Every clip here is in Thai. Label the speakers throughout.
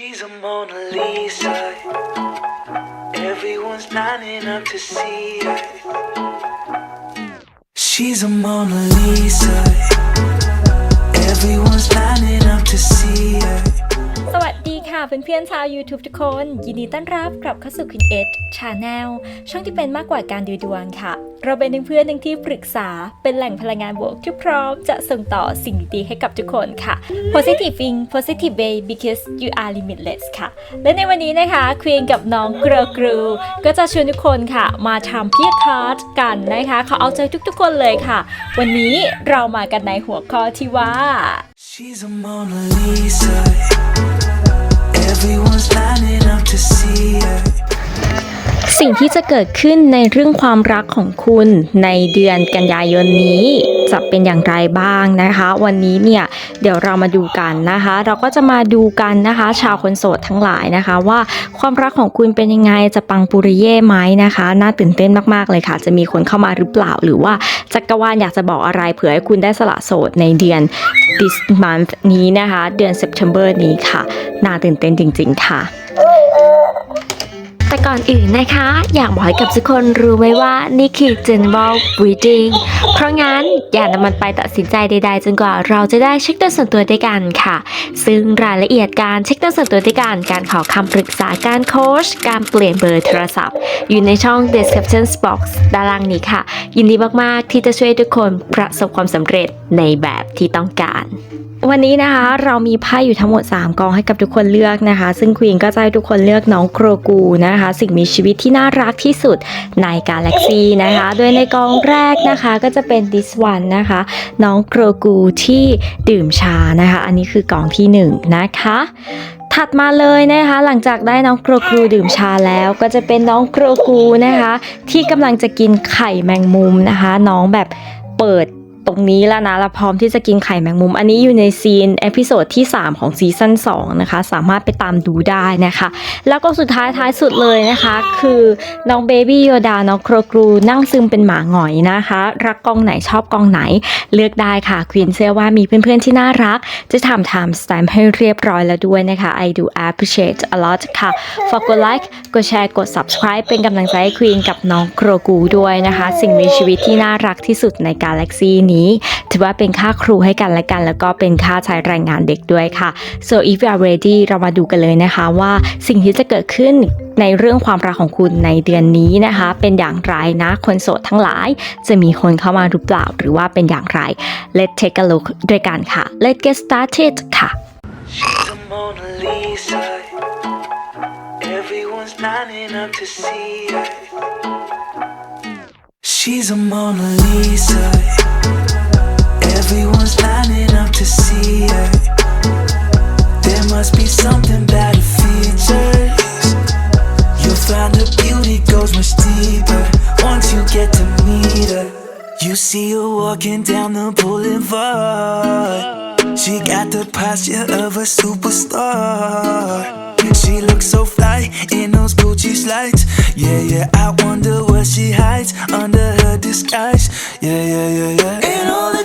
Speaker 1: She's a Mona Lisa. Everyone's lining up to see her. She's a Mona Lisa. Everyone's lining up to see her.
Speaker 2: สวัสดีค่ะเพื่อนๆชาว YouTube ทุกคน ยินดีต้อนรับกลับเข้าสู่ Queen Edge Channel ช่องที่เป็นมากกว่าการดูดวงค่ะ เราเป็นทั้งเพื่อนทั้งที่ปรึกษาเป็นแหล่งพลังงานบวกที่พร้อมจะส่งต่อสิ่งดีๆให้กับทุกคนค่ะ Positive thing Positive way because you are limitless ค่ะ และในวันนี้นะคะควีนกับน้องเกรอกรูก็จะชวนทุกคนค่ะ มาทำพี่คาร์ดกันนะคะเขาเอาใจทุกๆคนเลยค่ะ วันนี้เรามากันในหัวข้อที่ว่า
Speaker 1: She's a Mona Lisa.
Speaker 2: สิ่งที่จะเกิดขึ้นในเรื่องความรักของคุณในเดือนกันยายนนี้ จะเป็นอย่างไรบ้างนะคะ วันนี้เนี่ย เดี๋ยวเรามาดูกันนะคะ เราก็จะมาดูกันนะคะ ชาวคนโสดทั้งหลายนะคะ ว่าความรักของคุณเป็นยังไงจะปังปุริเย่ไหมนะคะ น่าตื่นเต้นมากๆเลยค่ะ จะมีคนเข้ามาหรือเปล่า หรือว่าจักรวาลอยากจะบอกอะไรเผื่อให้คุณได้สละโสดในเดือน this month นี้นะคะ เดือน September นี้ค่ะ น่าตื่นเต้นจริง ๆ ค่ะ แต่ก่อนอื่นนะคะ อยากบอกให้กับทุกคนรู้ไว้ว่านี่คือ general reading เพราะงั้นอย่านำมันไปตัดสินใจใด ๆ จนกว่าเราจะได้เช็คตัวส่วนตัวด้วยกันค่ะ ซึ่งรายละเอียดการเช็คตัวส่วนตัวด้วยกัน การขอคำปรึกษาการโค้ชการเปลี่ยนเบอร์โทรศัพท์ อยู่ในช่อง description box ด้านล่างนี้ค่ะ ยินดีมากๆที่จะช่วยทุกคนประสบความสำเร็จในแบบที่ต้องการ วันนี้นะคะเรามีไพ่อยู่ทั้งหมด 3กองให้กับทุกคนเลือกนะคะ ซึ่งควีนก็จะให้ทุกคนเลือกน้องโครกูนะคะ สิ่งมีชีวิตที่น่ารักที่สุดในกาแล็กซีนะคะ โดยในกองแรกนะคะก็จะเป็น this one นะคะ น้องโครกูที่ดื่มชานะคะ อันนี้คือกองที่ 1 นะคะถัดมาเลยนะคะ หลังจากได้น้องโกรกูดื่มชาแล้ว ก็จะเป็นน้องโกรกูนะคะ ที่กำลังจะกินไข่แมงมุมนะคะ น้องแบบเปิด ตรงนี้แล้วนะแล้วพร้อมที่จะกินไข่แมงมุม อันนี้อยู่ในซีนเอพิโซดที่ 3 ของซีซั่น2นะคะ สามารถไปตามดูได้นะคะ แล้วก็สุดท้ายท้ายสุดเลยนะคะ คือน้องเบบี้โยดา น้องโครกรูนั่งซึมเป็นหมาหงอยนะคะ รักกองไหนชอบกองไหน เลือกได้ค่ะควีนเชื่อว่ามีเพื่อนๆที่น่ารัก จะทำ time stamp ให้เรียบร้อยแล้วด้วยนะคะ I do appreciate a lot ค่ะฝากกดไลค์กดแชร์กด subscribe เป็นกำลังใจให้ควีนกับน้องโครกูด้วยนะคะ สิ่งมีชีวิตที่น่ารักที่สุดในกาแล็กซีนี้ ถือว่าเป็นค่าครูให้กันและกัน แล้วก็เป็นค่าใช้แรงงานเด็กด้วยค่ะ so if you are ready เรามาดูกันเลยนะคะว่าสิ่งที่จะเกิดขึ้นในเรื่องความรักของคุณในเดือนนี้นะคะ เป็นอย่างไรนะคนโสดทั้งหลาย จะมีคนเข้ามาหรือเปล่าหรือว่าเป็นอย่างไร let's take a look ด้วยกันค่ะ let's get started ค่ะ
Speaker 1: She's a Mona Lisa. Everyone's lining up to see her. She's a Mona Lisa. Everyone's lining up to see her. There must be something about her features. You'll find her beauty goes much deeper once you get to meet her. You see her walking down the boulevard. She got the posture of a superstar. She looks so fly in those Gucci slides. Yeah, yeah, I wonder what she hides under her disguise. Yeah, yeah, yeah, yeah. And all the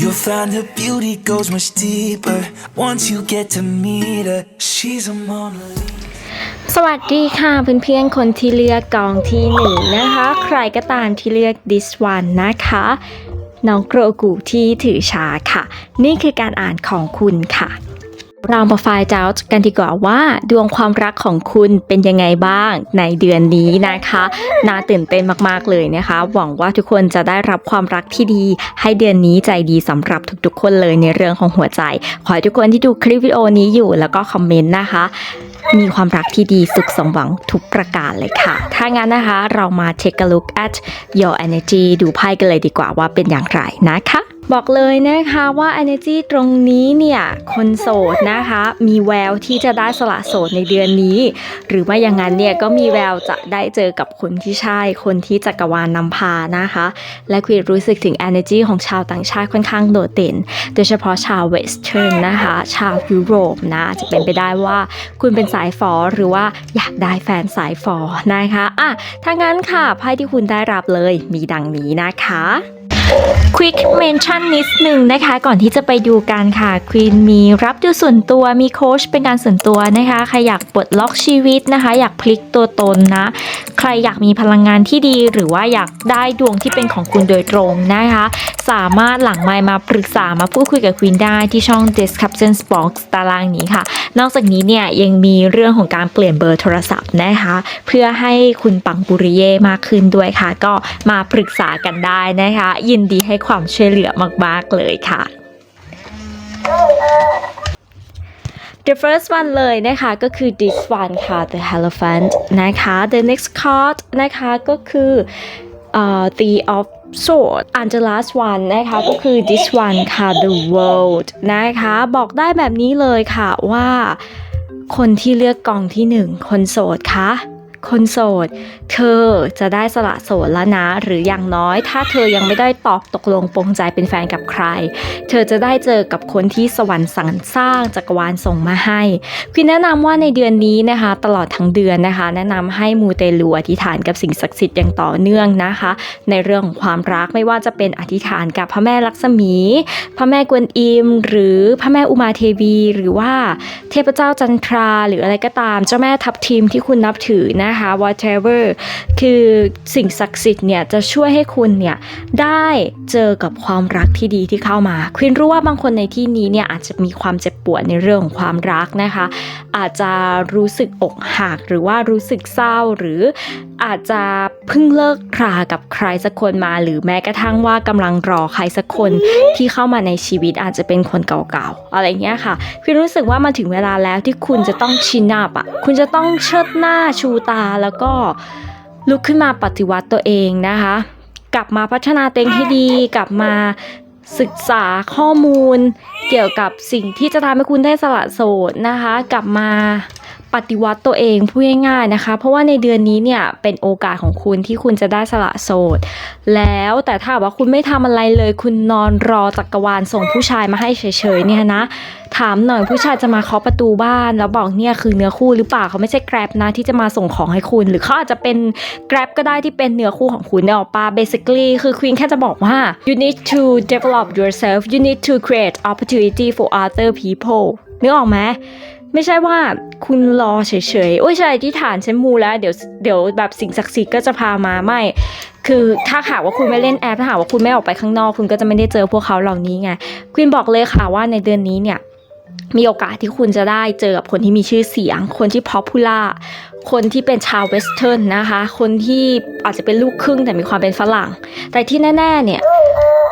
Speaker 1: You'll find her beauty goes much deeper once you get to meet her. She's a Mona Lisa.
Speaker 2: สวัสดีค่ะเพื่อนๆคนที่เลือกกองที่หนึ่งนะคะ ใครก็ตามที่เลือก this one นะคะ น้องโกรกูที่ถือชาค่ะ นี่คือการอ่านของคุณค่ะ เรามาไฟล์จ้ากันดีกว่าว่า ดวงความรักของคุณเป็นยังไงบ้างในเดือนนี้นะคะ น่าตื่นเต้นมากๆเลยนะคะ หวังว่าทุกคนจะได้รับความรักที่ดี ให้เดือนนี้ใจดีสำหรับทุกๆ คนเลยในเรื่องของหัวใจ ขอให้ทุกคนที่ดูคลิปวิดีโอนี้อยู่แล้วก็คอมเมนต์นะคะ มีความรักที่ดีสุขสมหวังทุกประการเลยค่ะ ถ้างั้นนะคะเรามา take a look at your energy ดูไพ่กันเลยดีกว่าว่าเป็นอย่างไรนะคะ บอกเลยนะคะว่า energy ตรงนี้เนี่ยคนโสดนะคะ มีแววที่จะได้สละโสดในเดือนนี้ หรือไม่อย่างนั้นเนี่ยก็มีแววจะได้เจอกับคนที่ใช่คนที่จักรวาลนนำพานะคะ และคุณรู้สึกถึง energy ของชาวต่างชาติค่อนข้างโดดเด่น โดยเฉพาะชาวเวสเทิร์นนะคะ ชาวยุโรปนะ จะเป็นไปได้ว่าคุณเป็นสายฟอหรือว่าอยากได้แฟนสายฟอนะคะอะถ้างั้นค่ะไพ่ที่คุณได้รับเลยมีดังนี้นะคะ Quick Mention นิดหนึ่งนะคะ ก่อนที่จะไปดูกันค่ะ Queen มีรับดูส่วนตัวมีโค้ชเป็นการส่วนตัวนะคะใครอยากปลดล็อกชีวิตนะคะ อยากพลิกตัวตนนะ ใครอยากมีพลังงานที่ดี หรือว่าอยากได้ดวงที่เป็นของคุณโดยตรงนะคะ สามารถหลังไมค์มาปรึกษามาพูดคุยกับ Queen ได้ที่ช่อง Description Box ตารางนี้ค่ะ นอกจากนี้เนี่ยยังมีเรื่องของการเปลี่ยนเบอร์โทรศัพท์นะคะ เพื่อให้คุณปังปุริเย่มากขึ้นด้วยค่ะ ก็มาปรึกษากันได้นะคะยินดีให้ความช่วยเหลือมากๆเลยค่ะ The first one เลยนะคะก็คือ this one ค่ะ the elephant นะคะ the next card นะคะก็คือเอ่อ the of sword and the last one นะคะก็คือ this one ค่ะ the world นะคะบอกได้แบบนี้เลยค่ะว่า คนที่เลือกกองที่หนึ่งคนโสดคะ คนโสด เธอจะได้สละโสดแล้วนะ หรืออย่างน้อย ถ้าเธอยังไม่ได้ตอบตกลงปรงใจเป็นแฟนกับใคร เธอจะได้เจอกับคนที่สวรรค์สรรสร้างจักรวาลส่งมาให้คุณแนะนำว่าในเดือนนี้นะคะ ตลอดทั้งเดือนนะคะ แนะนำให้มูเตลูอธิษฐานกับสิ่งศักดิ์สิทธิ์อย่างต่อเนื่องนะคะ ในเรื่องของความรักไม่ว่าจะเป็นอธิษฐานกับพระแม่ลักษมี พระแม่กวนอิม หรือพระแม่อุมาเทวี หรือว่าเทพเจ้าจันทราหรืออะไรก็ตามเจ้าแม่ทับทิมที่คุณนับถือนะนะคะ whatever คือสิ่งศักดิ์สิทธิ์เนี่ยจะช่วยให้คุณเนี่ยได้เจอกับความรักที่ดีที่เข้ามาควินรู้ว่าบางคนในที่นี้เนี่ยอาจจะมีความเจ็บปวดในเรื่องของความรักนะคะ อาจจะรู้สึกอกหักหรือว่ารู้สึกเศร้าหรืออาจจะเพิ่งเลิกรากับใครสักคนมา หรือแม้กระทั่งว่ากำลังรอใครสักคนที่เข้ามาในชีวิตอาจจะเป็นคนเก่าๆอะไรเงี้ยค่ะคือรู้สึกว่ามาถึงเวลาแล้วที่คุณจะต้องชินอับอะคุณจะต้องเชิดหน้าชูตาแล้วก็ลุกขึ้นมาปฏิวัติตัวเองนะคะ กลับมาพัฒนาตัวเองให้ดี กลับมาศึกษาข้อมูล เกี่ยวกับสิ่งที่จะทำให้คุณได้สละโสดนะคะ กลับมา ปฏิวัติตัวเองพูดง่ายๆนะคะ เพราะว่าในเดือนนี้เนี่ยเป็นโอกาสของคุณที่คุณจะได้สละโสด แล้วแต่ถ้าว่าคุณไม่ทำอะไรเลย คุณนอนรอจักรวาลส่งผู้ชายมาให้เฉยๆเนี่ยนะถามหน่อยผู้ชายจะมาเคาะประตูบ้าน แล้วบอกเนี่ยคือเนื้อคู่หรือเปล่าเขาไม่ใช่แกร็บนะที่จะมาส่งของให้คุณ หรือเขาอาจจะเป็นแกร็บก็ได้ที่เป็นเนื้อคู่ของคุณเนี่ยออกปา basically คือควีนแค่จะบอกว่า you need to develop yourself you need to create opportunity for other people นึกออกไหม ไม่ใช่ว่าคุณรอเฉยๆโอ้ยใช่ที่ฐานฉันมูแล้วเดี๋ยวเดี๋ยวแบบสิ่งศักดิ์สิทธิ์ก็จะพามาไม่ คือถ้าหากว่าคุณไม่เล่นแอปถ้าหากว่าคุณไม่ออกไปข้างนอก คุณก็จะไม่ได้เจอพวกเขาเหล่านี้ไงควีนบอกเลยค่ะว่าในเดือนนี้เนี่ยมีโอกาสที่คุณจะได้เจอกับคนที่มีชื่อเสียง คนที่ popular คนที่เป็นชาวเวสเทิร์นนะคะ คนที่อาจจะเป็นลูกครึ่งแต่มีความเป็นฝรั่ง แต่ที่แน่ๆเนี่ย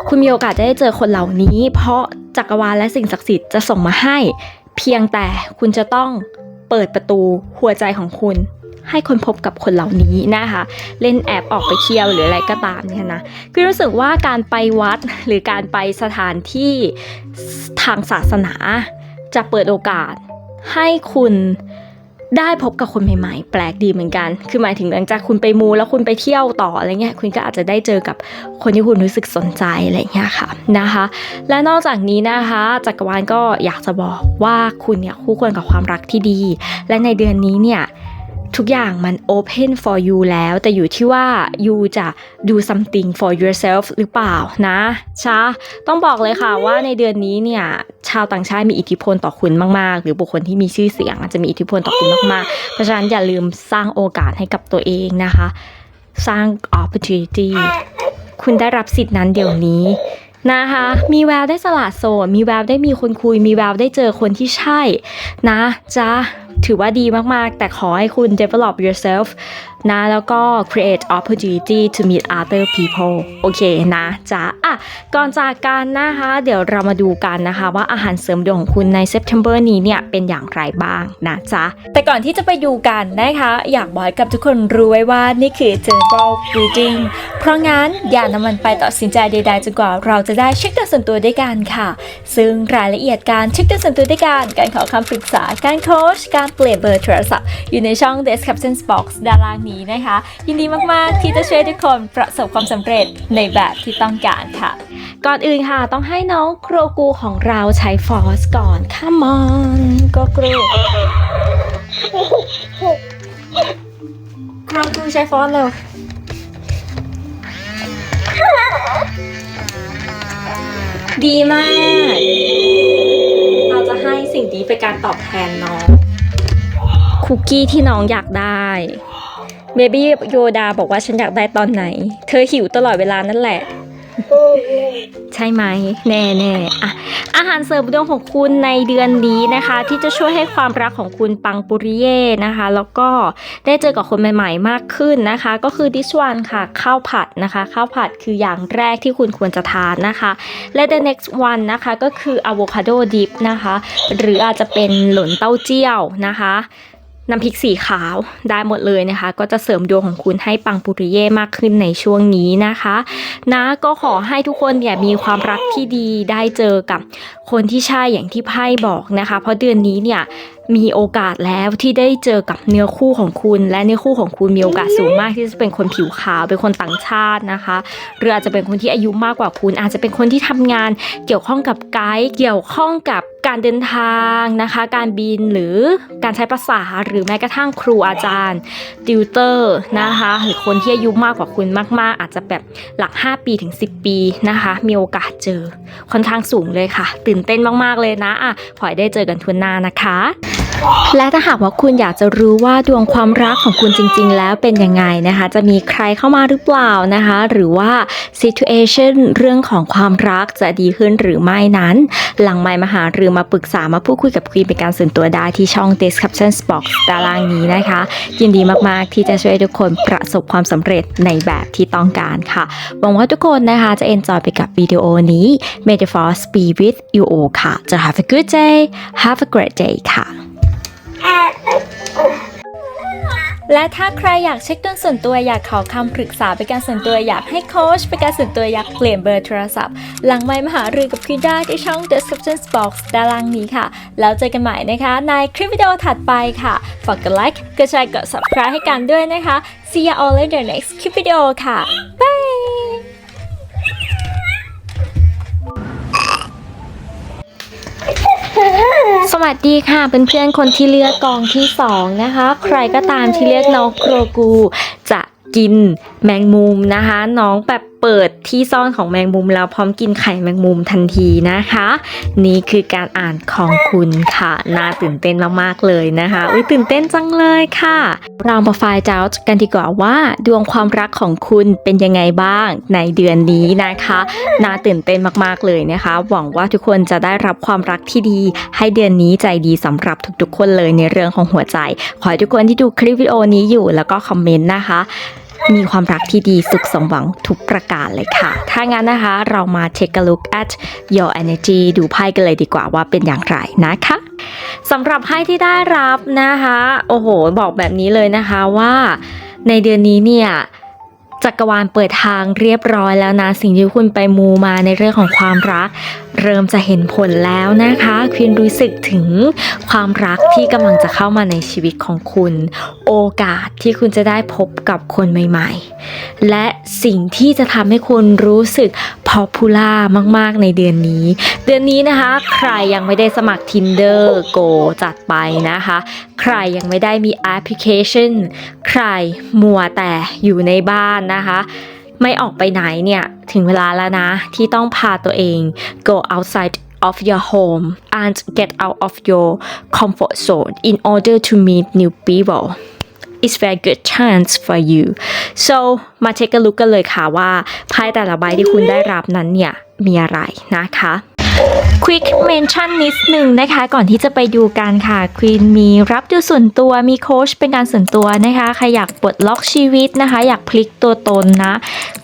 Speaker 2: คุณมีโอกาสจะได้เจอคนเหล่านี้ เพราะจักรวาลและสิ่งศักดิ์สิทธิ์จะส่งมาให้ เพียงแต่คุณจะต้องเปิดประตูหัวใจของคุณ ให้คนพบกับคนเหล่านี้นะคะ เล่นแอบออกไปเที่ยวหรืออะไรก็ตามเนี่ยนะคือรู้สึกว่าการไปวัดหรือการไปสถานที่ทางศาสนา จะเปิดโอกาสให้คุณ ได้พบกับคนใหม่ๆ แปลกดีเหมือนกัน คือหมายถึงหลังจากคุณไปมูแล้วคุณไปเที่ยวต่ออะไรเงี้ย คุณก็อาจจะได้เจอกับคนที่คุณรู้สึกสนใจอะไรเงี้ยค่ะนะคะ และนอกจากนี้นะคะจักรวาลก็อยากจะบอกว่าคุณเนี่ยคู่ควรกับความรักที่ดี และในเดือนนี้เนี่ย ทุกอย่างมัน open for you แล้ว แต่อยู่ที่ว่า you จะ do something for yourself หรือเปล่านะชะต้องบอกเลยค่ะว่าในเดือนนี้เนี่ย ชาวต่างชาติมีอิทธิพลต่อคุณมาก ๆ หรือบุคคลที่มีชื่อเสียงอาจจะมีอิทธิพลต่อคุณมาก ๆ เพราะฉะนั้นอย่าลืมสร้างโอกาสให้กับตัวเองนะคะ สร้าง opportunity คุณได้รับสิทธินั้นเดี๋ยวนี้ นะคะ มีแววได้สละโสด มีแววได้มีคนคุย มีแววได้เจอคนที่ใช่นะจ๊ะ ถือว่าดีมากๆ แต่ขอให้คุณ develop yourself นะแล้วก็ create opportunity to meet other people โอเคนะจ๊ะอะก่อนจากกันนะคะ เดี๋ยวเรามาดูกันนะคะว่าอาหารเสริมดวงของคุณใน September นี้เนี่ยเป็นอย่างไรบ้างนะจ๊ะ แต่ก่อนที่จะไปดูกันนะคะ อยากบอกกับทุกคนรู้ไว้ว่านี่คือ general reading เพราะงั้นอย่านำมันไปตัดสินใจใดๆจนกว่าเราจะได้เช็คดวงส่วนตัวด้วยกันค่ะ ซึ่งรายละเอียดการเช็คดวงส่วนตัวด้วยกัน การขอคำปรึกษา การโค้ช การเปลี่ยนเบอร์โทรศัพท์อยู่ในช่อง description box ด้านล่างนี้นะคะ ยินดีมากๆที่จะช่วยทุกคนประสบความสำเร็จในแบบที่ต้องการค่ะ ก่อนอื่นค่ะ ต้องให้น้องโครกูของเราใช้ฟอสก่อน come on ก็กรูโครกูใช้ฟอสเร็วดีมาก เราจะให้สิ่งนี้เป็นการตอบแทนน้อง คุกกี้ที่น้องอยากได้ เบบี้โยดาบอกว่าฉันอยากได้ตอนไหน เธอหิวตลอดเวลานั่นแหละ ใช่ไหม แน่แน่อะอาหารเสริมดวงของคุณในเดือนนี้นะคะ ที่จะช่วยให้ความรักของคุณปังปุริเย่นะคะ แล้วก็ได้เจอกับคนใหม่ ๆ มากขึ้นนะคะ ก็คือ this one ค่ะข้าวผัดนะคะข้าวผัดคืออย่างแรกที่คุณควรจะทานนะคะ และ the next one นะคะก็คือ avocado dip นะคะ หรืออาจจะเป็นหล่นเต้าเจี้ยวนะคะ น้ำพริกสีขาวได้หมดเลยนะคะ ก็จะเสริมดวงของคุณให้ปังปุริเย่มากขึ้นในช่วงนี้นะคะ นะก็ขอให้ทุกคนเนี่ยมีความรักที่ดีได้เจอกับคนที่ใช่อย่างที่ไพ่บอกนะคะ เพราะเดือนนี้เนี่ย มีโอกาสแล้วที่ได้เจอกับเนื้อคู่ของคุณ และเนื้อคู่ของคุณมีโอกาสสูงมากที่จะเป็นคนผิวขาวเป็นคนต่างชาตินะคะหรืออาจจะเป็นคนที่อายุมากกว่าคุณ อาจจะเป็นคนที่ทำงานเกี่ยวข้องกับไกด์เกี่ยวข้องกับการเดินทางนะคะ การบินหรือการใช้ภาษาหรือแม้กระทั่งครูอาจารย์ติวเตอร์นะคะหรือคนที่อายุมากกว่าคุณมาก ๆ อาจจะแบบหลัก 5 ปีถึง 10 ปีนะคะ มีโอกาสเจอค่อนข้างสูงเลยค่ะ ตื่นเต้นมาก ๆ เลยนะอะขอให้ได้เจอกันทุนหน้านะคะ และถ้าหากว่าคุณอยากจะรู้ว่าดวงความรักของคุณจริง ๆ แล้วเป็นยังไงนะคะ จะมีใครเข้ามาหรือเปล่านะคะ หรือว่า situation เรื่องของความรักจะดีขึ้นหรือไม่นั้น หลังไมมาหาหรือมาปรึกษามาพูดคุยกับควีนเป็นการส่วนตัวได้ที่ช่อง description box ตารางนี้นะคะ ยินดีมากๆที่จะช่วยทุกคนประสบความสำเร็จในแบบที่ต้องการค่ะหวังว่าทุกคนนะคะจะ enjoy ไปกับวิดีโอนี้ May the force be with you all ค่ะ จะ have a good day have a great day ค่ะ และถ้าใครอยากเช็คดวงส่วนตัวอยากขอคำปรึกษาเป็นการส่วนตัวอยากให้โค้ชเป็นการส่วนตัวอยากเปลี่ยนเบอร์โทรศัพท์ หลังไมค์มหารือกับคุณได้ที่ช่อง description box ด้านล่างนี้ค่ะ แล้วเจอกันใหม่นะคะ ในคลิปวิดีโอถัดไปค่ะ ฝากกดไลค์กดแชร์กด subscribe ให้กันด้วยนะคะ see you all in the next คลิปวิดีโอค่ะ bye สวัสดีค่ะเพื่อนๆคนที่เลือกกองที่สองนะคะ ใครก็ตามที่เลือกน้องโครกูจะกินแมงมุมนะคะ น้องแบบ เปิดที่ซ่อนของแมงมุมแล้วพร้อมกินไข่แมงมุมทันทีนะคะ นี่คือการอ่านของคุณค่ะ น่าตื่นเต้นมากๆเลยนะคะ อุ้ยตื่นเต้นจังเลยค่ะ เรามาไฟล์เจ้ากันดีกว่าว่า ดวงความรักของคุณเป็นยังไงบ้างในเดือนนี้นะคะ น่าตื่นเต้นมากๆเลยนะคะ หวังว่าทุกคนจะได้รับความรักที่ดี ให้เดือนนี้ใจดีสำหรับทุกๆคนเลยในเรื่องของหัวใจ ขอให้ทุกคนที่ดูคลิปวิดีโอนี้อยู่แล้วก็คอมเมนต์นะคะ มีความรักที่ดีสุขสมหวังทุกประการเลยค่ะ ถ้างั้นนะคะเรามา take a look at your energy ดูไพ่กันเลยดีกว่าว่าเป็นอย่างไรนะคะสำหรับไพ่ที่ได้รับนะคะ โอ้โห บอกแบบนี้เลยนะคะว่าในเดือนนี้เนี่ย จักรวาลเปิดทางเรียบร้อยแล้วนะ สิ่งที่คุณไปมูมาในเรื่องของความรัก เริ่มจะเห็นผลแล้วนะคะคุณรู้สึกถึงความรักที่กำลังจะเข้ามาในชีวิตของคุณ โอกาสที่คุณจะได้พบกับคนใหม่ ๆ และสิ่งที่จะทำให้คุณรู้สึก popular มากๆในเดือนนี้ เดือนนี้นะคะ ใครยังไม่ได้สมัคร Tinder Go จัดไปนะคะ ใครยังไม่ได้มีแอปพลิเคชัน ใครมัวแต่อยู่ในบ้านนะคะ ไม่ออกไปไหนเนี่ย ถึงเวลาแล้วนะ ที่ต้องพาตัวเอง go outside of your home and get out of your comfort zone in order to meet new people it's very good chance for you so มาเช็คกันลุกกันเลยค่ะว่าไพ่แต่ละใบที่คุณได้รับนั้นเนี่ย มีอะไรนะคะ Quick Mention นิดหนึ่งนะคะ ก่อนที่จะไปดูกันค่ะ Queen มีรับดูส่วนตัวมีโค้ชเป็นการส่วนตัวนะคะใครอยากปลดล็อกชีวิตนะคะ อยากพลิกตัวตนนะ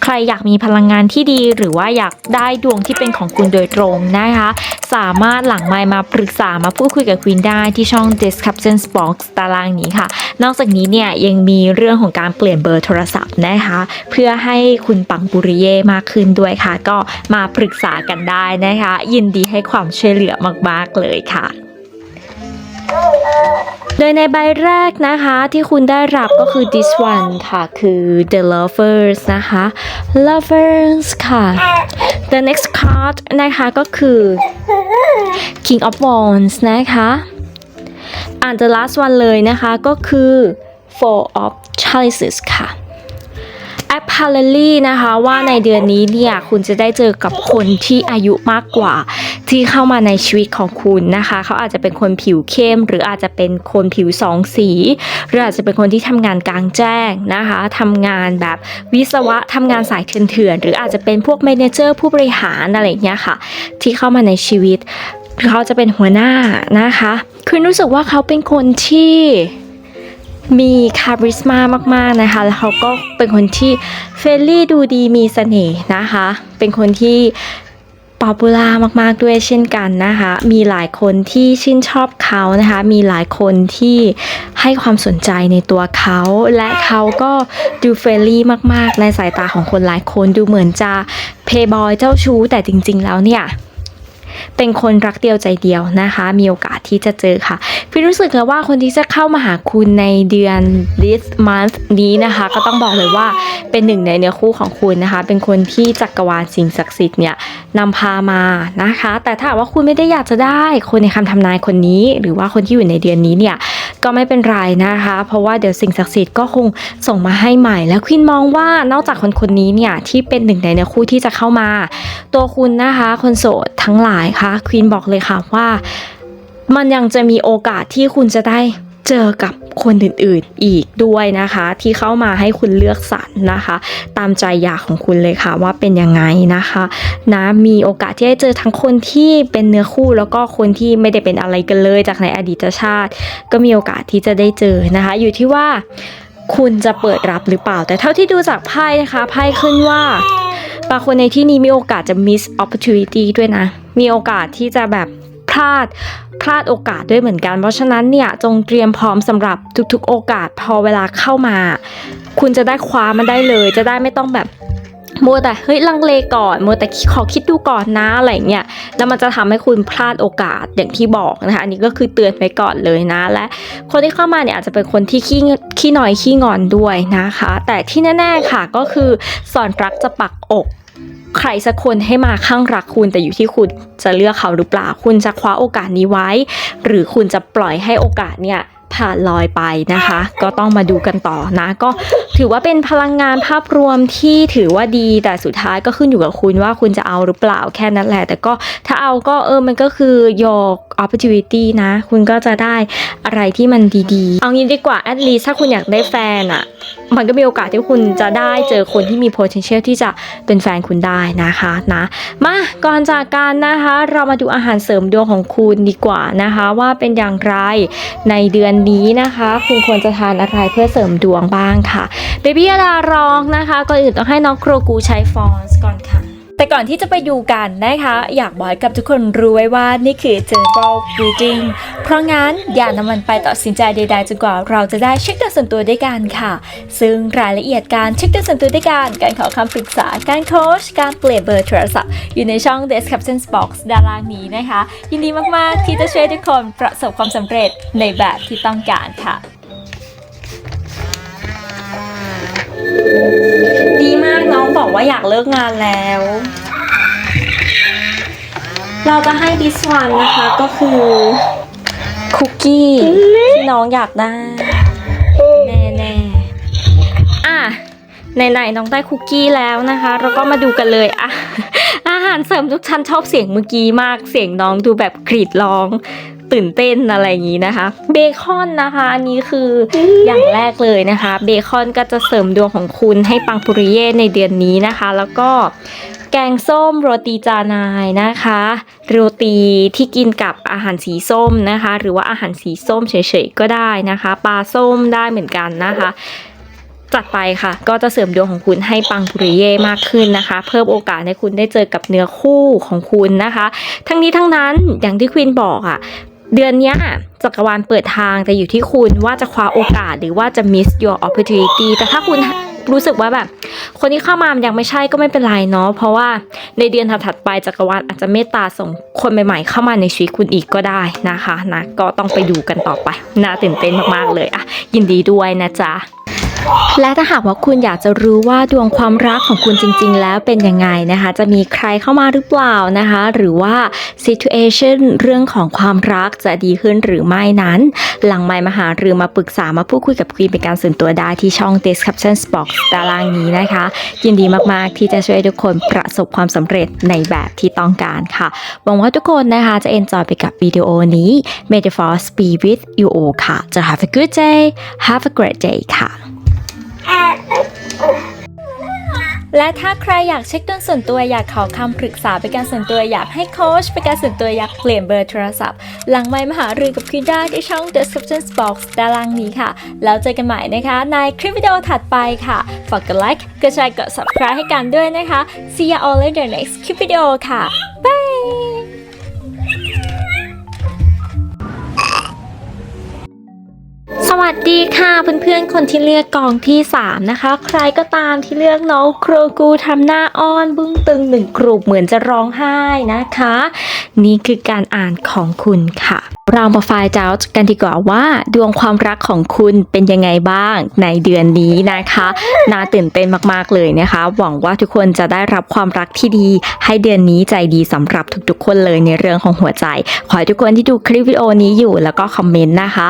Speaker 2: ใครอยากมีพลังงานที่ดี หรือว่าอยากได้ดวงที่เป็นของคุณโดยตรงนะคะ สามารถหลังไมค์มาปรึกษามาพูดคุยกับ Queen ได้ที่ช่อง Description Box ตารางนี้ค่ะ นอกจากนี้เนี่ยยังมีเรื่องของการเปลี่ยนเบอร์โทรศัพท์นะคะ เพื่อให้คุณปังปุริเย่มากขึ้นด้วยค่ะ ก็มาปรึกษากันได้นะคะยินดีให้ความช่วยเหลือมากๆเลยค่ะ โดยในใบแรกนะคะที่คุณได้รับก็คือ this one ค่ะคือ the lovers นะคะ lovers ค่ะ the next card นะคะก็คือ king of wands นะคะอ่าน the last one เลยนะคะก็คือ four of chalices ค่ะ apparently นะคะว่าในเดือนนี้เนี่ยคุณจะได้เจอกับคนที่อายุมากกว่า ที่เข้ามาในชีวิตของคุณนะคะ เขาอาจจะเป็นคนผิวเข้ม หรืออาจจะเป็นคนผิวสองสี หรืออาจจะเป็นคนที่ทำงานกลางแจ้งนะคะทำงานแบบวิศวะทำงานสายเถื่อนๆหรืออาจจะเป็นพวกเมนเจอร์ผู้บริหารอะไรเงี้ยค่ะ ที่เข้ามาในชีวิตเขาจะเป็นหัวหน้านะคะ คือรู้สึกว่าเขาเป็นคนที่ มีคาริสมามากๆนะคะ แล้วเขาก็เป็นคนที่เฟรนลี่ดูดีมีเสน่ห์นะคะ เป็นคนที่ป๊อปปูล่ามากๆด้วยเช่นกันนะคะ มีหลายคนที่ชื่นชอบเขานะคะ มีหลายคนที่ให้ความสนใจในตัวเขา และเขาก็ดูเฟรนลี่มากๆ ในสายตาของคนหลายคนดูเหมือนจะเพย์บอยเจ้าชู้แต่จริงๆแล้วเนี่ย เป็นคนรักเดียวใจเดียวนะคะ มีโอกาสที่จะเจอค่ะพี่รู้สึกเลยว่าคนที่จะเข้ามาหาคุณในเดือน this month นี้นะคะ ก็ต้องบอกเลยว่าเป็นหนึ่งในเนื้อคู่ของคุณนะคะ เป็นคนที่จักรวาลสิ่งศักดิ์สิทธิ์เนี่ยนำพามานะคะ แต่ถ้าว่าคุณไม่ได้อยากจะได้คนในคำทำนายคนนี้ หรือว่าคนที่อยู่ในเดือนนี้เนี่ยก็ไม่เป็นไรนะคะ เพราะว่าเดี๋ยวสิ่งศักดิ์สิทธิ์ก็คงส่งมาให้ใหม่ แล้วควินมองว่านอกจากคนคนนี้เนี่ยที่เป็นหนึ่งในเนื้อคู่ที่จะเข้ามา ตัวคุณนะคะ คนโสดทั้งหลายค่ะควีนบอกเลยค่ะว่า มันยังจะมีโอกาสที่คุณจะได้เจอกับคนอื่นๆอีกด้วยนะคะ ที่เข้ามาให้คุณเลือกสรรนะคะ ตามใจอยากของคุณเลยค่ะว่าเป็นยังไงนะคะนะมีโอกาสที่ได้เจอทั้งคนที่เป็นเนื้อคู่แล้วก็คนที่ไม่ได้เป็นอะไรกันเลยจากในอดีตชาติ ก็มีโอกาสที่จะได้เจอนะคะ อยู่ที่ว่าคุณจะเปิดรับหรือเปล่า แต่เท่าที่ดูจากไพ่นะคะไพ่ขึ้นว่า บางคนในที่นี้มีโอกาสจะ miss opportunity ด้วยนะ มีโอกาสที่จะแบบพลาดพลาดโอกาสด้วยเหมือนกัน เพราะฉะนั้นเนี่ยจงเตรียมพร้อมสำหรับทุกๆ โอกาสพอเวลาเข้ามา คุณจะได้คว้ามันได้เลย จะได้ไม่ต้องแบบ มัวแต่เฮ้ยลังเลก่อนมัวแต่ขอคิดดูก่อนนะอะไรเงี้ยแล้วมันจะทำให้คุณพลาดโอกาสอย่างที่บอกนะคะอันนี้ก็คือเตือนไว้ก่อนเลยนะ และคนที่เข้ามาเนี่ยอาจจะเป็นคนที่ขี้ขี้หน่อยขี้งอนด้วยนะคะ แต่ที่แน่ ๆค่ะก็คือสอนรักจะปักอกใครสักคนให้มาข้างรักคุณแต่อยู่ที่คุณจะเลือกเขาหรือเปล่า คุณจะคว้าโอกาสนี้ไว้ หรือคุณจะปล่อยให้โอกาสเนี่ย ผ่านลอยไปนะคะ ก็ต้องมาดูกันต่อนะ ก็ถือว่าเป็นพลังงานภาพรวมที่ถือว่าดีแต่สุดท้ายก็ขึ้นอยู่กับคุณว่าคุณจะเอาหรือเปล่าแค่นั้นแหละ แต่ก็ถ้าเอาก็เออมันก็คือ your opportunity นะ คุณก็จะได้อะไรที่มันดีๆ เอางี้ดีกว่า at least ถ้าคุณอยากได้แฟนอะมันก็มีโอกาสที่คุณจะได้เจอคนที่มี potential ที่จะเป็นแฟนคุณได้นะคะนะมาก่อนจากกันนะคะ เรามาดูอาหารเสริมดวงของคุณดีกว่านะคะ ว่าเป็นอย่างไรในเดือนนี้นะคะ คุณควรจะทานอะไรเพื่อเสริมดวงบ้างค่ะเบบี้ดารองนะคะก่อนอื่นต้องให้น้องโครกูใช้ฟอนส์ก่อนค่ะ แต่ก่อนที่จะไปดูกันนะคะ อยากบอกให้กับทุกคนรู้ไว้ว่านี่คือ general reading เพราะงั้นอย่านำมันไปตัดสินใจใดๆจนกว่าเราจะได้เช็คดวงส่วนตัวด้วยกันค่ะ ซึ่งรายละเอียดการเช็คดวงส่วนตัวด้วยกัน การขอคำปรึกษา การโค้ช การเปลี่ยนเบอร์โทรศัพท์ อยู่ในช่อง description box ด้านล่างนี้นะคะ ยินดีมากๆที่จะช่วยทุกคนประสบความสำเร็จในแบบที่ต้องการค่ะดี ว่าอยากเลิกงานแล้ว เราจะให้ this one นะคะก็คือคุกกี้ที่น้องอยากได้ แน่ๆอะไหนๆน้องได้คุกกี้แล้วนะคะ เราก็มาดูกันเลยอะอาหารเสริมทุกชั้นชอบเสียงเมื่อกี้มากเสียงน้องดูแบบกรีดร้อง ตื่นเต้นอะไรอย่างนี้นะคะ เบคอนนะคะอันนี้คืออย่างแรกเลยนะคะ เบคอนก็จะเสริมดวงของคุณให้ปังปุริเย่ในเดือนนี้นะคะ แล้วก็แกงส้มโรตีจานายนะคะ โรตีที่กินกับอาหารสีส้มนะคะ หรือว่าอาหารสีส้มเฉยๆก็ได้นะคะปลาส้มได้เหมือนกันนะคะจัดไปค่ะ ก็จะเสริมดวงของคุณให้ปังปุริเย่มากขึ้นนะคะ เพิ่มโอกาสให้คุณได้เจอกับเนื้อคู่ของคุณนะคะ ทั้งนี้ทั้งนั้นอย่างที่ควีนบอกอะ เดือนนี้จักรวาลเปิดทางแต่อยู่ที่คุณว่าจะคว้าโอกาสหรือว่าจะ miss your opportunity แต่ถ้าคุณรู้สึกว่าแบบ คนที่เข้ามามยังไม่ใช่ก็ไม่เป็นไรเนาะเพราะว่าในเดือนถัดไปจักรวาลอาจจะเมตตาส่งคนใหม่ๆเข้ามาในชีวิตคุณอีกก็ได้นะคะนะก็ต้องไปดูกันต่อไปน่าตื่นเต้นมากๆเลยอะยินดีด้วยนะจ๊ะ และถ้าหากว่าคุณอยากจะรู้ว่าดวงความรักของคุณจริง ๆ แล้วเป็นยังไงนะคะ จะมีใครเข้ามาหรือเปล่านะคะ หรือว่า situation เรื่องของความรักจะดีขึ้นหรือไม่นั้น หลังไมค์มาหาหรือมาปรึกษามาพูดคุยกับควีนเป็นการส่วนตัวได้ที่ช่อง description box ตารางนี้นะคะ ยินดีมาก ๆ ที่จะช่วยทุกคนประสบความสำเร็จในแบบที่ต้องการค่ะหวังว่าทุกคนนะคะจะ enjoy ไปกับวิดีโอนี้ May the force be with you all ค่ะ จะ have a good day have a great day ค่ะ และถ้าใครอยากเช็คดวงส่วนตัวอยากขอคำปรึกษาเป็นการส่วนตัวอยากให้โค้ชเป็นการส่วนตัวอยากเปลี่ยนเบอร์โทรศัพท์ หลังไมค์มหารือกับคุณได้ที่ช่อง description box ด้านล่างนี้ค่ะ แล้วเจอกันใหม่นะคะ ในคลิปวิดีโอถัดไปค่ะ ฝากกดไลค์กดแชร์กด subscribe ให้กันด้วยนะคะ see you all in the next คลิปวิดีโอค่ะ bye สวัสดีค่ะเพื่อนๆ คนที่เลือกกองที่ 3 นะคะ ใครก็ตามที่เลือกน้องโครกูทำหน้าอ้อนบึ้งตึงหนึ่งกรุบเหมือนจะร้องไห้นะคะ นี่คือการอ่านของคุณค่ะเรามาฟล์เจ้ากันดีกว่าว่า ดวงความรักของคุณเป็นยังไงบ้างในเดือนนี้นะคะ น่าตื่นเต้นมากๆเลยนะคะ หวังว่าทุกคนจะได้รับความรักที่ดี ให้เดือนนี้ใจดีสำหรับทุกๆ คนเลยในเรื่องของหัวใจ ขอให้ทุกคนที่ดูคลิปวิดีโอนี้อยู่แล้วก็คอมเมนต์นะคะ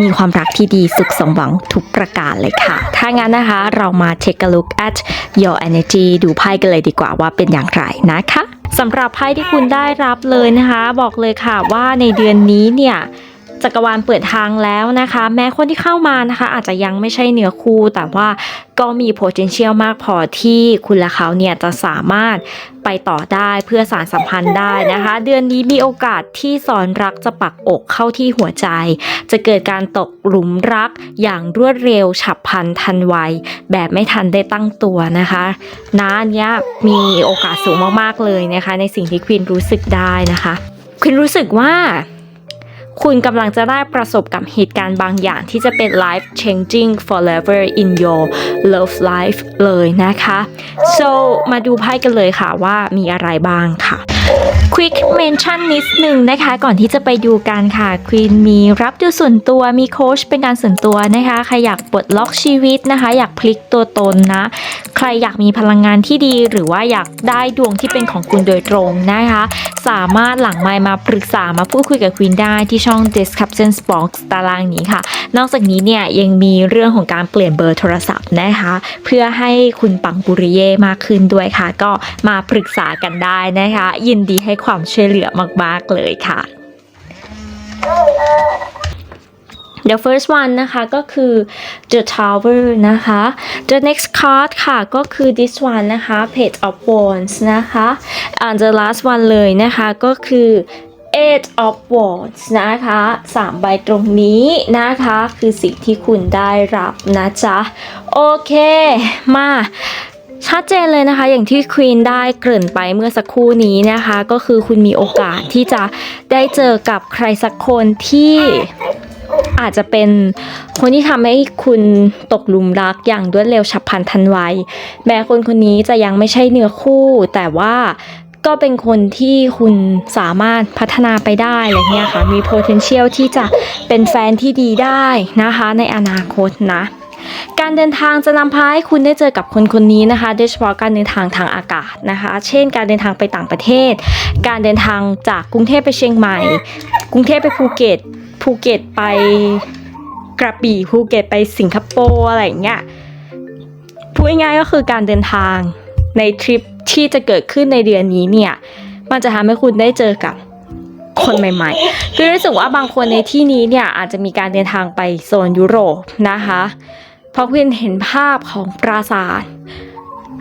Speaker 2: มีความรักที่ดีสุขสมหวังทุกประการเลยค่ะ ถ้างั้นนะคะเรามา take a look at your energy ดูไพ่กันเลยดีกว่าว่าเป็นอย่างไรนะคะ สำหรับไพ่ที่คุณได้รับเลยนะคะ บอกเลยค่ะว่าในเดือนนี้เนี่ย จักรวาลเปิดทางแล้วนะคะ แม้คนที่เข้ามานะคะ อาจจะยังไม่ใช่เนื้อคู่ แต่ว่าก็มี potential มากพอที่คุณและเขาเนี่ยจะสามารถไปต่อได้เพื่อสารสัมพันธ์ได้นะคะ เดือนนี้มีโอกาสที่สอนรักจะปักอกเข้าที่หัวใจ จะเกิดการตกหลุมรักอย่างรวดเร็วฉับพลันทันไวแบบไม่ทันได้ตั้งตัวนะคะนะอันนี้มีโอกาสสูงมากๆเลยนะคะ ในสิ่งที่ควินรู้สึกได้นะคะควินรู้สึกว่า คุณกำลังจะได้ประสบกับเหตุการณ์บางอย่างที่จะเป็น life changing forever in your love life เลยนะคะ so มาดูไพ่กันเลยค่ะว่ามีอะไรบ้างค่ะ Quick mention นิดหนึ่งนะคะ ก่อนที่จะไปดูกันค่ะ Queen มีรับดูส่วนตัวมีโค้ชเป็นการส่วนตัวนะคะ ใครอยากปลดล็อกชีวิตนะคะ อยากพลิกตัวตนนะ ใครอยากมีพลังงานที่ดี หรือว่าอยากได้ดวงที่เป็นของคุณโดยตรงนะคะ สามารถหลังไมมาปรึกษามาพูดคุยกับ Queen ได้ที่ช่อง description box ตารางนี้ค่ะ นอกจากนี้เนี่ยยังมีเรื่องของการเปลี่ยนเบอร์โทรศัพท์นะคะ เพื่อให้คุณปังปุริเย่มากขึ้นด้วยค่ะ ก็มาปรึกษากันได้นะคะ ยินดีให้ความช่วยเหลือมากๆเลยค่ะ The first one นะคะ ก็คือ The Tower นะคะ The next card ค่ะ ก็คือ this one นะคะ Page of Wands นะคะ and the last one เลยนะคะ ก็คือ Eight of Wands นะคะสามใบตรงนี้นะคะ คือสิ่งที่คุณได้รับนะจ๊ะ โอเค มา ชัดเจนเลยนะคะ อย่างที่ควีนได้เกริ่นไปเมื่อสักครู่นี้นะคะ ก็คือคุณมีโอกาสที่จะได้เจอกับใครสักคนที่อาจจะเป็นคนที่ทำให้คุณตกหลุมรักอย่างรวดเร็วฉับพลันทันไวแม้คนคนนี้จะยังไม่ใช่เนื้อคู่ แต่ว่าก็เป็นคนที่คุณสามารถพัฒนาไปได้อะไรเงี้ยค่ะ มี potential ที่จะเป็นแฟนที่ดีได้นะคะ ในอนาคตนะ การเดินทางจะนำพาให้คุณได้เจอกับคนคนนี้นะคะ โดยเฉพาะการเดินทางทางอากาศนะคะ เช่น การเดินทางไปต่างประเทศ การเดินทางจากกรุงเทพไปเชียงใหม่ กรุงเทพไปภูเก็ต ภูเก็ตไปกระบี่ ภูเก็ตไปสิงคโปร์อะไรอย่างเงี้ย พูดง่ายๆก็คือการเดินทางในทริปที่จะเกิดขึ้นในเดือนนี้เนี่ย มันจะทำให้คุณได้เจอกับคนใหม่ๆ คือรู้สึกว่าบางคนในที่นี้เนี่ยอาจจะมีการเดินทางไปโซนยุโรปนะคะ เพราะคุณเห็นภาพของปราสาท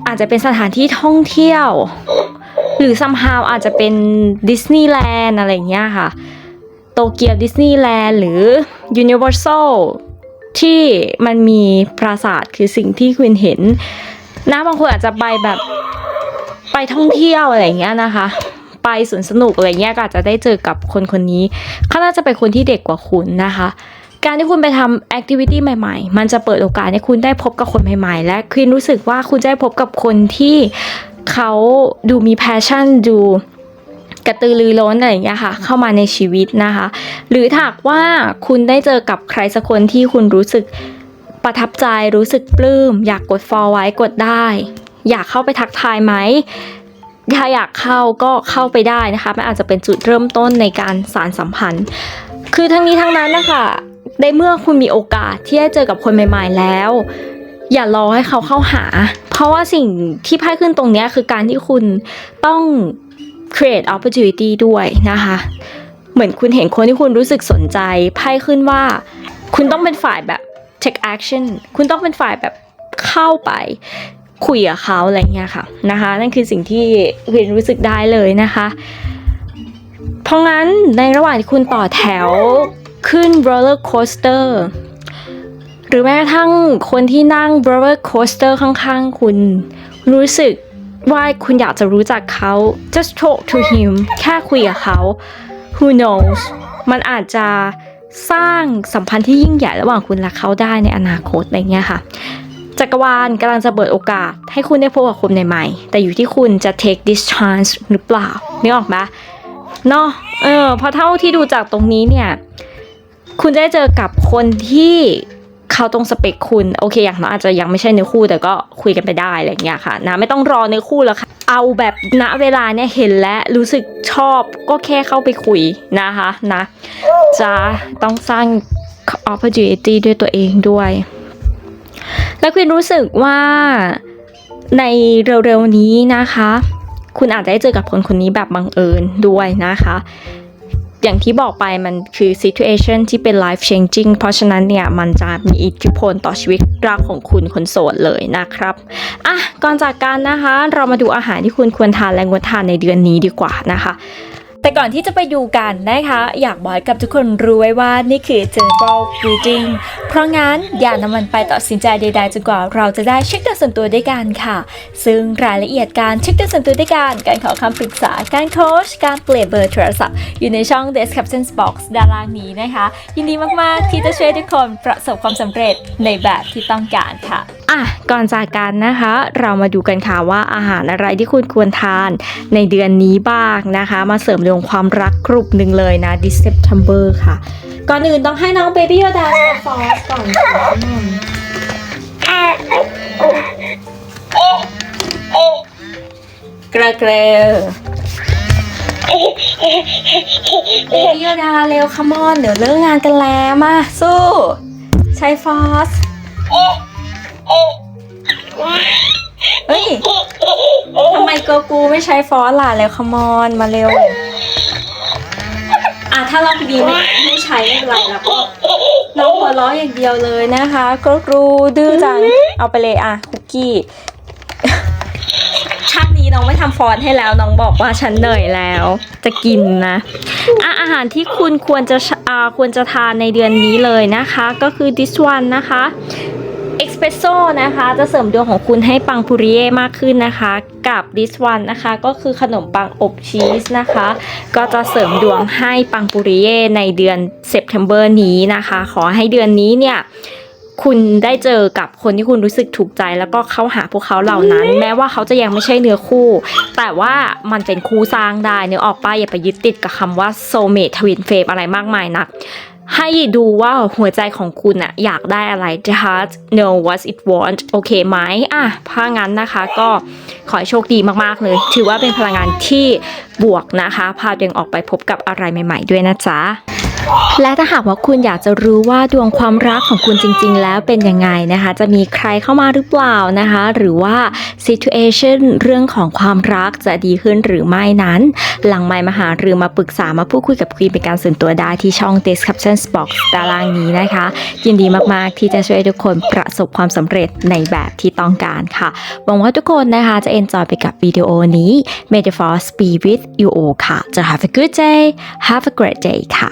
Speaker 2: อาจจะเป็นสถานที่ท่องเที่ยว หรือซัมฮาวอาจจะเป็นดิสนีย์แลนด์อะไรอย่างเงี้ยค่ะ โตเกียวดิสนีย์แลนด์หรือยูนิเวอร์แซลที่มันมีปราสาทคือสิ่งที่คุณเห็นนะบางคนอาจจะไปแบบไปท่องเที่ยวอะไรอย่างเงี้ยนะคะ ไปสวนสนุกอะไรเงี้ยก็อาจจะได้เจอกับคนคนนี้เขาน่าจะเป็นคนที่เด็กกว่าคุณนะคะ การที่คุณไปทำแอคทิวิตี้ใหม่ ๆ มันจะเปิดโอกาสให้คุณได้พบกับคนใหม่ ๆ และคุณรู้สึกว่าคุณได้พบกับคนที่เขาดูมีแพชชั่นดูกระตือรือร้นอะไรอย่างเงี้ยค่ะ เข้ามาในชีวิตนะคะ หรือถ้าหากว่าคุณได้เจอกับใครสักคนที่คุณรู้สึกประทับใจรู้สึกปลื้ม อยากกดฟอลไว้กดได้ อยากเข้าไปทักทายไหมถ้าอยากเข้าก็เข้าไปได้นะคะมันอาจจะเป็นจุดเริ่มต้นในการสารสัมพันธ์ คือทั้งนี้ทั้งนั้นนะคะ ในเมื่อคุณมีโอกาสที่จะเจอกับคนใหม่ ๆ แล้ว อย่ารอให้เขาเข้าหา เพราะว่าสิ่งที่ไพ่ขึ้นตรงนี้คือการที่คุณต้อง create opportunity ด้วยนะคะ เหมือนคุณเห็นคนที่คุณรู้สึกสนใจไพ่ขึ้นว่า คุณต้องเป็นฝ่ายแบบ take action คุณต้องเป็นฝ่ายแบบเข้าไปคุยกับเขาอะไรเงี้ยค่ะนะคะ นั่นคือสิ่งที่เรียนรู้สึกได้เลยนะคะ เพราะงั้นในระหว่างที่คุณต่อแถว ขึ้น roller coaster หรือแม้กระทั่งคนที่นั่ง roller coaster ข้างๆ คุณ รู้สึกว่าคุณอยากจะรู้จักเขา just talk to him แค่คุยกับเขา who knows มันอาจจะสร้างสัมพันธ์ที่ยิ่งใหญ่ระหว่างคุณและเขาได้ในอนาคตอะไรเงี้ยค่ะ จักรวาลกำลังจะเปิดโอกาส ให้คุณได้พบกับคนใหม่ๆ แต่อยู่ที่คุณจะ take this chance หรือเปล่านึกออกไหมเนาะเออพราะเท่าที่ดูจากตรงนี้เนี่ย คุณจะได้เจอกับคนที่เขาตรงสเปคคุณโอเคอย่างน้อยอาจจะยังไม่ใช่เนื้อคู่แต่ก็คุยกันไปได้อะไรอย่างเงี้ยค่ะนะไม่ต้องรอเนื้อคู่แล้วค่ะ เอาแบบณเวลาเนี่ยเห็นและรู้สึกชอบก็แค่เข้าไปคุยนะคะนะจะต้องสร้าง opportunity ด้วยตัวเองด้วย แล้วคุณรู้สึกว่าในเร็วๆนี้นะคะ คุณอาจจะได้เจอกับคนคนนี้แบบบังเอิญด้วยนะคะ อย่างที่บอกไปมันคือ situation ที่เป็น life changing เพราะฉะนั้นเนี่ย มันจะมีอิทธิพลต่อชีวิตรักของคุณคนโสดเลยนะครับ อะ ก่อนจากกันนะคะ เรามาดูอาหารที่คุณควรทานและงดทานในเดือนนี้ดีกว่านะคะ แต่ก่อนที่จะไปดูกันนะคะ อยากบอกให้กับทุกคนรู้ไว้ว่านี่คือ general reading เพราะงั้นอย่านำมันไปตัดสินใจใดๆจนกว่าเราจะได้เช็คดวงส่วนตัวด้วยกันค่ะ ซึ่งรายละเอียดการเช็คดวงส่วนตัวด้วยกัน การขอคำปรึกษา การโค้ช การเปลี่ยนเบอร์โทรศัพท์ อยู่ในช่อง description box ด้านล่างนี้นะคะ ยินดีมากๆที่จะช่วยทุกคนประสบความสำเร็จในแบบที่ต้องการค่ะอะก่อนจากกันนะคะ เรามาดูกันค่ะว่าอาหารอะไรที่คุณควรทานในเดือนนี้บ้างนะคะ มาเสริมดวงความรักกลุ่มหนึ่งเลยนะ this September ค่ะ ก่อนอื่นต้องให้น้องเบบี้โยดาฟอสก่อนค่ะกระเกรเบบี้โยดาเร็วคัมอนเดี๋ยวเลิกงานกันแล้วมาสู้ใช้ฟอส เฮ้ยทำไมโกกูไม่ใช้ฟอสล่ะแล้วคมอนมาเร็ว อะถ้ารอบนี้ไม่ไม่ใช้ไม่เป็นไรแล้วก็น้องหัวเร้ออย่างเดียวเลยนะคะโกกูดื้อจังเอาไปเลยอะคุกกี้ชาตินี้น้องไม่ทำฟอนให้แล้วน้องบอกว่าฉันเหนื่อยแล้ว จะกินนะอะอาหารที่คุณควรจะอ่าควรจะทานในเดือนนี้เลยนะคะ ก็คือ this one นะคะ เอ็กเพรสโซนะคะจะเสริมดวงของคุณให้ปังปุริเย่มากขึ้นนะคะ กับ this one นะคะก็คือขนมปังอบชีสนะคะ ก็จะเสริมดวงให้ปังปุริเย่ในเดือน September นี้นะคะ ขอให้เดือนนี้เนี่ยคุณได้เจอกับคนที่คุณรู้สึกถูกใจแล้วก็เข้าหาพวกเขาเหล่านั้น แม้ว่าเขาจะยังไม่ใช่เนื้อคู่ แต่ว่ามันเป็นคู่สร้างได้เนื้อออกป้าอย่าไปยึดติดกับคำว่า soulmate twin flame อะไรมากมายนัก ให้ดูว่าหัวใจของคุณอะอยากได้อะไร the heart know what it want โอเคไหมอะถ้างั้นนะคะก็ขอโชคดีมากๆเลย ถือว่าเป็นพลังงานที่บวกนะคะ พาตัวเองออกไปพบกับอะไรใหม่ ๆ ด้วยนะจ๊ะ และถ้าหากว่าคุณอยากจะรู้ว่าดวงความรักของคุณจริง ๆ แล้วเป็นยังไงนะคะ จะมีใครเข้ามาหรือเปล่านะคะ หรือว่า situation เรื่องของความรักจะดีขึ้นหรือไม่นั้น หลังไมมาหาหรือมาปรึกษามาพูดคุยกับควีนเป็นการส่วนตัวได้ที่ช่อง description box ตารางนี้นะคะ ยินดีมากๆที่จะช่วยทุกคนประสบความสำเร็จในแบบที่ต้องการค่ะหวังว่าทุกคนนะคะจะ enjoy ไปกับวิดีโอนี้ May the force be with you all ค่ะ จะ have a good day have a great day ค่ะ